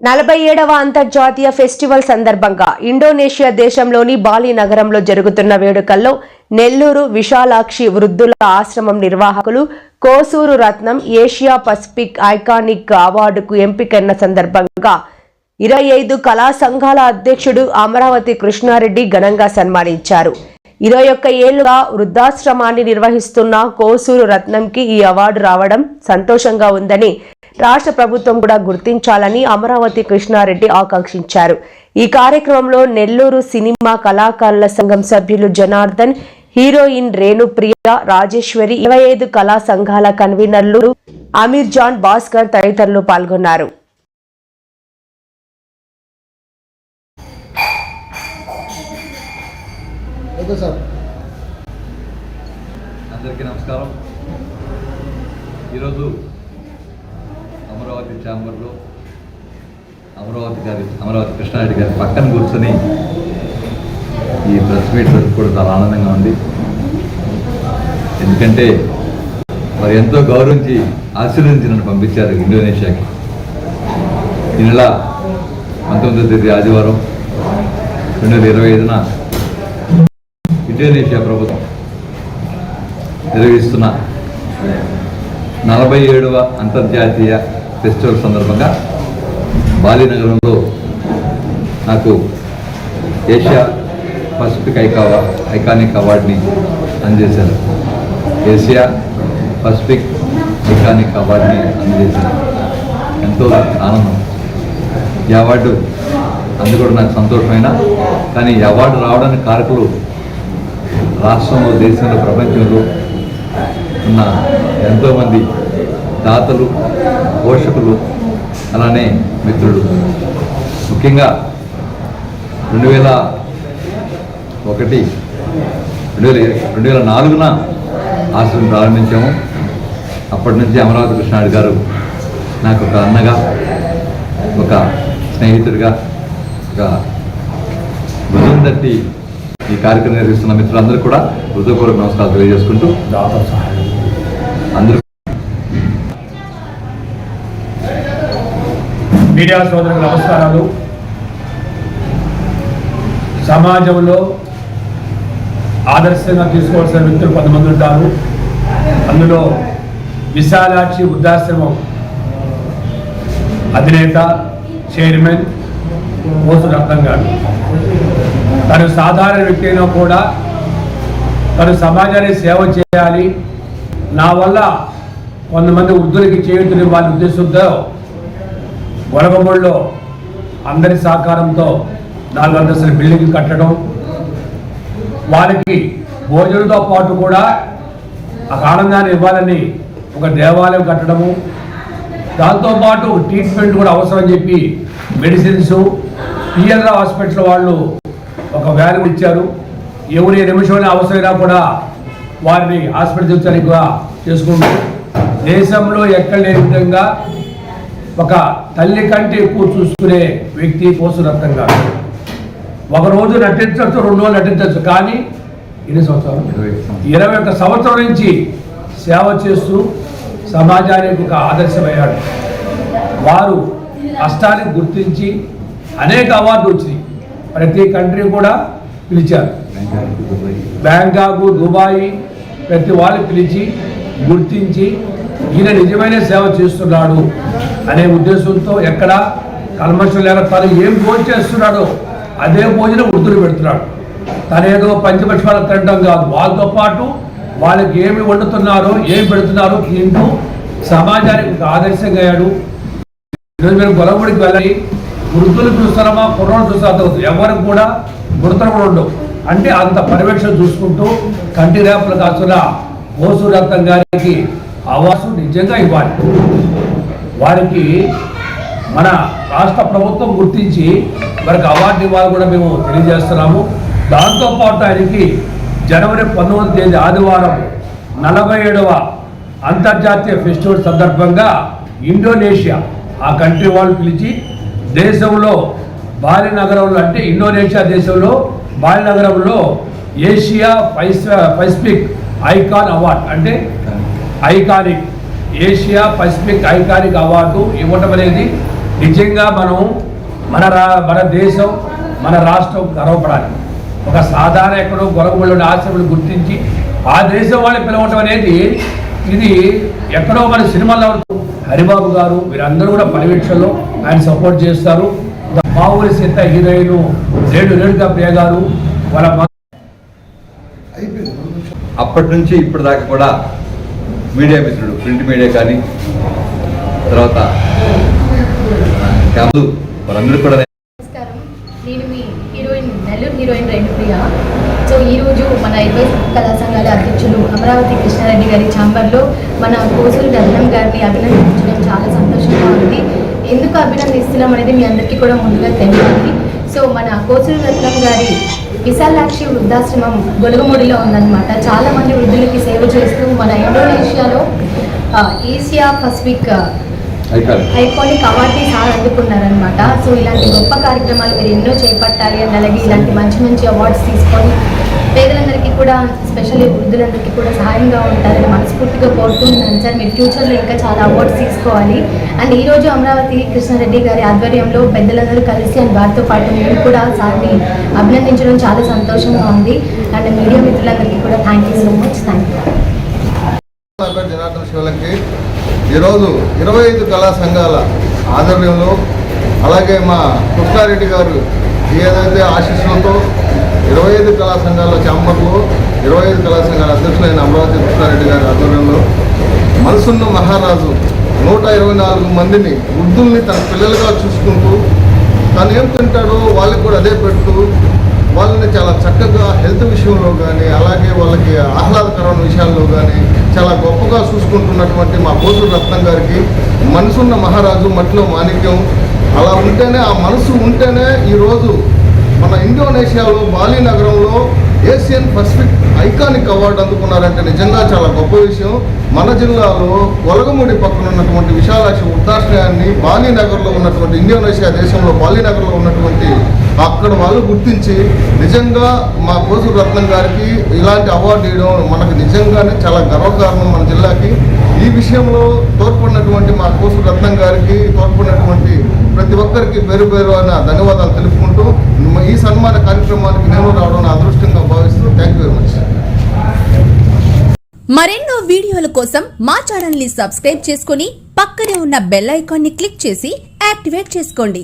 నలభై ఏడవ అంతర్జాతీయ ఫెస్టివల్ సందర్భంగా ఇండోనేషియా దేశంలోని బాలి నగరంలో జరుగుతున్న వేడుకల్లో నెల్లూరు విశాలాక్షి వృద్ధుల ఆశ్రమం నిర్వాహకులు Kosuru Ratnam Asia Pacific iconic అవార్డుకు ఎంపికైన సందర్భంగా ఇరవై ఐదు కళా సంఘాల అధ్యక్షుడు అమరావతి కృష్ణారెడ్డి ఘనంగా సన్మానించారు. ఇరవై ఒక్క ఏళ్ళుగా వృద్ధాశ్రమాన్ని నిర్వహిస్తున్న కోసూరు రత్నంకి ఈ అవార్డు రావడం సంతోషంగా ఉందని రాష్ట్ర ప్రభుత్వం కూడా గుర్తించాలని అమరావతి కృష్ణారెడ్డి ఆకాంక్షించారు. ఈ కార్యక్రమంలో నెల్లూరు సినిమా కళాకారుల సంఘం సభ్యులు జనార్దన్ హీరోయిన్ రేణుప్రియ రాజేశ్వరి ఇరవై ఐదు కళా సంఘాల కన్వీనర్లు అమీర్ జాన్ భాస్కర్ తదితరులు పాల్గొన్నారు. Okay sir. అందరికీ నమస్కారం. ఈరోజు అమరావతి ఛాంబర్లో అమరావతి గారి అమరావతి కృష్ణారెడ్డి గారి పక్కన కూర్చొని ఈ ప్రెస్ మీట్ కూడా చాలా ఆనందంగా ఉంది. ఎందుకంటే మరి ఎంతో గౌరవించి ఆశీర్వదించి నన్ను పంపించారు ఇండోనేషియాకి. ఈ నెల పంతొమ్మిదో తేదీ ఆదివారం రెండు వేల ఇరవై ఐదున ఇండోనేషియా ప్రభుత్వం నిర్వహిస్తున్న నలభై ఏడవ అంతర్జాతీయ ఫెస్టివల్ సందర్భంగా బాలీనగరంలో నాకు ఏషియా పసిఫిక్ ఐకావా ఐకానిక్ అవార్డుని అందజేశారు. ఏషియా పసిఫిక్ ఐకానిక్ అవార్డుని అందజేశారు. ఎంతో ఆనందం. ఈ అవార్డు అందుకోవడం నాకు సంతోషమైన కానీ ఈ అవార్డు రావడానికి కారకులు రాష్ట్రంలో దేశంలో ప్రపంచంలో ఉన్న ఎంతోమంది దాతలు పోషకులు అలానే మిత్రులు. ముఖ్యంగా రెండు వేల ఒకటి రెండు వేల రెండు వేల నాలుగున ఆశ్రమం ప్రారంభించాము. అప్పటి నుంచి అమరావతి కృష్ణాడు గారు నాకు ఒక అన్నగా ఒక స్నేహితుడిగా ఒక భుజం తట్టి ఈ కార్యక్రమం నిర్వహిస్తున్న మిత్రులందరూ కూడా హృదయపూర్వక నమస్కారాలు తెలియజేసుకుంటూ అందరూ మీడియా సోదరులకు నమస్కారాలు. సమాజంలో ఆదర్శంగా తీసుకోవాల్సిన వ్యక్తులు కొంతమంది ఉంటారు. అందులో విశాలాక్షి వృద్ధాశ్రమం అధినేత చైర్మన్ పోసు రత్నం గారు. తను సాధారణ వ్యక్తి అయినా కూడా తను సమాజానికి సేవ చేయాలి. నా వల్ల కొంతమంది వృద్ధులకి చేయుతుని వాళ్ళ ఉద్దేశంతో గొడవబడిలో అందరి సహకారంతో నాలుగు అంతస్తుల బిల్డింగ్ కట్టడం. వారికి భోజనంతో పాటు కూడా ఒక ఆనందాన్ని ఇవ్వాలని ఒక దేవాలయం కట్టడము. దాంతోపాటు ట్రీట్మెంట్ కూడా అవసరం అని చెప్పి మెడిసిన్స్ పిఎల్ఆర్ హాస్పిటల్ వాళ్ళు ఒక వ్యాన్ ఇచ్చారు. ఎవరు నిమిషంలో అవసరమైనా కూడా వారిని హాస్పిటల్ కూడా చేసుకుంటూ దేశంలో ఎక్కడ లేని విధంగా ఒక తల్లి కంటే ఎక్కువ చూసుకునే వ్యక్తి పోసురత్నం గారు ఒక రోజు నటించవచ్చు రెండు రోజులు నటించవచ్చు కానీ ఎన్ని సంవత్సరాలు? ఇరవై ఒక్క సంవత్సరం నుంచి సేవ చేస్తూ సమాజానికి ఒక ఆదర్శమయ్యాడు. వారు కష్టాన్ని గుర్తించి అనేక అవార్డు వచ్చినాయి. ప్రతి కంట్రీ కూడా పిలిచారు. బ్యాంకాకు దుబాయ్ ప్రతి వాళ్ళు పిలిచి గుర్తించి ఈయన నిజమైన సేవ చేస్తున్నాడు అనే ఉద్దేశంతో ఎక్కడ కల్మషం లేక తను ఏం భోజనం చేస్తున్నాడో అదే భోజనం వృద్ధులు పెడుతున్నాడు. తనేదో పంచపక్షాలు తినడం కాదు. వాళ్ళతో పాటు వాళ్ళకి ఏమి వండుతున్నారో ఏమి పెడుతున్నారో తింటూ సమాజానికి ఆదర్శంగా అయ్యాడు. ఈరోజు మీరు గొలవడికి వెళ్ళి వృద్ధులు చూస్తారమ్మా కుర్రలు చూస్తారు. ఎవరికి కూడా గుర్తలు కూడా ఉండవు. అంటే అంత పర్యవేక్షణ చూసుకుంటూ కంటి రేపలు కాస్తున్న ఓసూరత్నం గారికి అవాసు నిజంగా ఇవ్వాలి. వారికి మన రాష్ట్ర ప్రభుత్వం గుర్తించి వారికి అవార్డు ఇవ్వాలి కూడా మేము తెలియజేస్తున్నాము. దాంతోపాటు ఆయనకి జనవరి పంతొమ్మిది తేదీ ఆదివారం నలభై ఏడవ అంతర్జాతీయ ఫెస్టివల్ సందర్భంగా ఇండోనేషియా ఆ కంట్రీ వాళ్ళు పిలిచి దేశంలో బాలి నగరంలో అంటే ఇండోనేషియా దేశంలో బాలి నగరంలో ఏషియా పైస్ పసిఫిక్ ఐకాన్ అవార్డ్ అంటే iconic Asia Pacific iconic award ఇవ్వటం అనేది నిజంగా మనం మన రా మన దేశం మన రాష్ట్రం గర్వపడాలి. ఒక సాధారణ ఎక్కడో గొలగబడి ఆశ్రములు గుర్తించి ఆ దేశం వాళ్ళు పిలవటం అనేది ఇది ఎక్కడో మన సినిమాలో హరిబాబు గారు వీరందరూ కూడా పర్యవేక్షణలో ఆయన సపోర్ట్ చేస్తారు. మా ఊరి సీత హీరోయిన్ రేణు రేణుకా ప్రియ గారు వాళ్ళ అప్పటి నుంచి ఇప్పటి దాకా కూడా మీడియా మిత్రులు ప్రింట్ మీడియా కానీ తర్వాత వారందరూ కూడా నమస్కారం. నేను మీ heroine Nellore heroine Renu Priya so ఈరోజు మన ఇరవై కళా సంఘాల అధ్యక్షులు అమరావతి కృష్ణారెడ్డి గారి ఛాంబర్లో మన కోసూరు రత్నం గారిని అభినందించడం చాలా సంతోషంగా ఉంది. ఎందుకు అభినందిస్తున్నాం అనేది మీ అందరికీ కూడా ముందుగా తెలియాలి. సో మన కోసూరు రత్నం గారి విశాలాక్షి వృద్ధాశ్రమం గొలుగుముడిలో ఉందన్నమాట. చాలా మంది వృద్ధులకి సేవ చేస్తూ మన ఇండోనేషియాలో ఆ, Asia Pacific iconic. Award sir అందుకున్నారనమాట so ఇలాంటి గొప్ప కార్యక్రమాలు మీరు ఎన్నో చేపట్టాలి. అండ్ అలాగే ఇలాంటి మంచి మంచి అవార్డ్స్ తీసుకొని కూడా స్పెషల్లీ వృద్ధులందరికీ కూడా సహాయంగా ఉంటారని మనస్ఫూర్తిగా కోరుకుంటున్నాను సార్. మీరు ఫ్యూచర్లో ఇంకా చాలా అవార్డ్స్ తీసుకోవాలి. అండ్ ఈరోజు అమరావతి కృష్ణారెడ్డి గారి ఆధ్వర్యంలో పెద్దలందరూ కలిసి అండ్ వారితో పాటు మీరు కూడా సార్ని అభినందించడం చాలా సంతోషంగా ఉంది. అండ్ మీడియా మిత్రులందరికీ కూడా thank you so much thank you Janardhan Sivalanki ఈరోజు ఇరవై ఐదు కళా సంఘాల ఆధ్వర్యంలో అలాగే మా కృష్ణారెడ్డి గారు ఏదైతే ఆశీస్సులతో ఇరవై ఐదు కళా సంఘాల ఛాంబర్లో ఇరవై ఐదు కళా సంఘాల అధ్యక్షులైన అమరావతి కృష్ణారెడ్డి గారి ఆధ్వర్యంలో మనసున్న మహారాజు నూట ఇరవై నాలుగు మందిని వృద్ధుల్ని తన పిల్లలుగా చూసుకుంటూ తను ఏం తింటాడో వాళ్ళకి కూడా అదే పెడుతూ వాళ్ళని చాలా చక్కగా హెల్త్ విషయంలో కానీ అలాగే వాళ్ళకి ఆహ్లాదకరమైన విషయాల్లో కానీ చాలా గొప్పగా చూసుకుంటున్నటువంటి మా కోసూరు రత్నం గారికి మనసున్న మహారాజు మట్టిలో మాణిక్యం. అలా ఉంటేనే ఆ మనసు ఉంటేనే ఈరోజు మన ఇండోనేషియాలో బాలి నగరంలో ఏషియన్ పసిఫిక్ ఐకానిక్ అవార్డు అందుకున్నారంటే నిజంగా చాలా గొప్ప విషయం. మన జిల్లాలో ఒలగముడి పక్కన ఉన్నటువంటి విశాలాక్షి వృద్ధాశ్రయాన్ని బాలి నగర్లో ఉన్నటువంటి ఇండోనేషియా దేశంలో బాలి నగర్లో ఉన్నటువంటి అక్కడ వాళ్ళు గుర్తించి నిజంగా మా కోసు రత్నం గారికి ఇలాంటి అవార్డు ఇవ్వడం మనకు నిజంగానే చాలా గర్వకారణం మన జిల్లాకి. ఈ విషయంలో తోడ్పడినటువంటి మా కోసు రత్నం గారికి తోడ్పడినటువంటి ప్రతి ఒక్కరికి పేరు పేరు అన్న ధన్యవాదాలు తెలుపుకుంటూ ఈ సన్మాన కార్యక్రమానికి నేను రావడం అదృష్టంగా భావిస్తూ థ్యాంక్ యూ వెరీ మచ్ మరెన్నో వీడియోల కోసం మా ఛానల్ని సబ్స్క్రైబ్ చేసుకుని పక్కనే ఉన్న బెల్ ఐకాన్ని క్లిక్ చేసి యాక్టివేట్ చేసుకోండి.